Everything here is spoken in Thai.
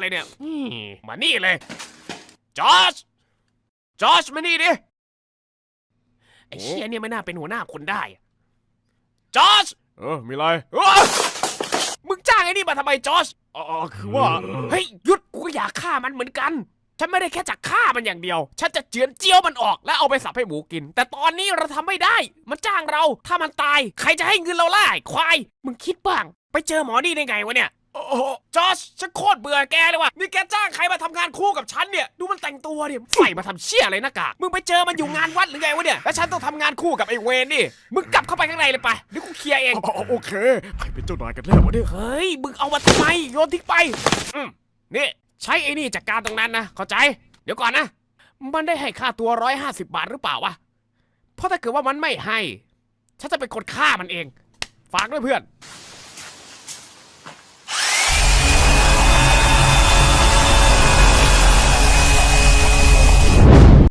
เลยเนี่ยอืมมานี่เลย จอร์จจอร์จมานี่ดิ ไอ้เชี่ยเนี่ยไม่น่าเป็นหัวหน้าคนได้อะจอร์จเออ มีไรเอ้ยมึงจ้างไอ้นี่มาทำไมจอร์จอ๋อคือว่า เฮ้ยหยุดกูก็อยากฆ่ามันเหมือนกัน ฉันไม่ได้แค่จะฆ่ามันอย่างเดียว ฉันจะเจือนเจียวมันออกแล้วเอาไปสับให้หมูกิน แต่ตอนนี้เราทำไม่ได้ มันจ้างเรา ถ้ามันตาย ใครจะให้เงินเราล่ะไอ้ควาย มึงคิดบ้าง ไปเจอหมอนี่ได้ไงวะเนี่ย โอ้โหจอชฉันโคตรเบื่อแกเลยว่ะนี่แกจ้างใครมาทำงานคู่กับฉันเนี่ย ดูมันแต่งตัวเนี่ยใส่มาทำเชี่ยอะไรหน้ากากมึงไปเจอมันอยู่งานวัดหรือไงวะเนี่ยแล้วฉันต้องทำงานคู่กับไอ้เวนนี่มึงกลับเข้าไปข้างในเลยไปเดี๋ยวกูเคลียร์เองอ๋อโอเคใครเป็นเจ้านายกันแน่วะเนี่ยเฮ้ยมึงเอามาทำไมโยนทิ้งไปอืมนี่ใช้ไอ้นี่จัดการตรงนั้นนะเข้าใจ เดี๋ยวก่อนนะ มันได้ให้ค่าตัวร้อยห้าสิบาทหรือเปล่าวะเพราะถ้าเกิดว่ามันไม่ให้ ฉันจะเป็นคนฆ่ามันเอง ฝากด้วยเพื่อน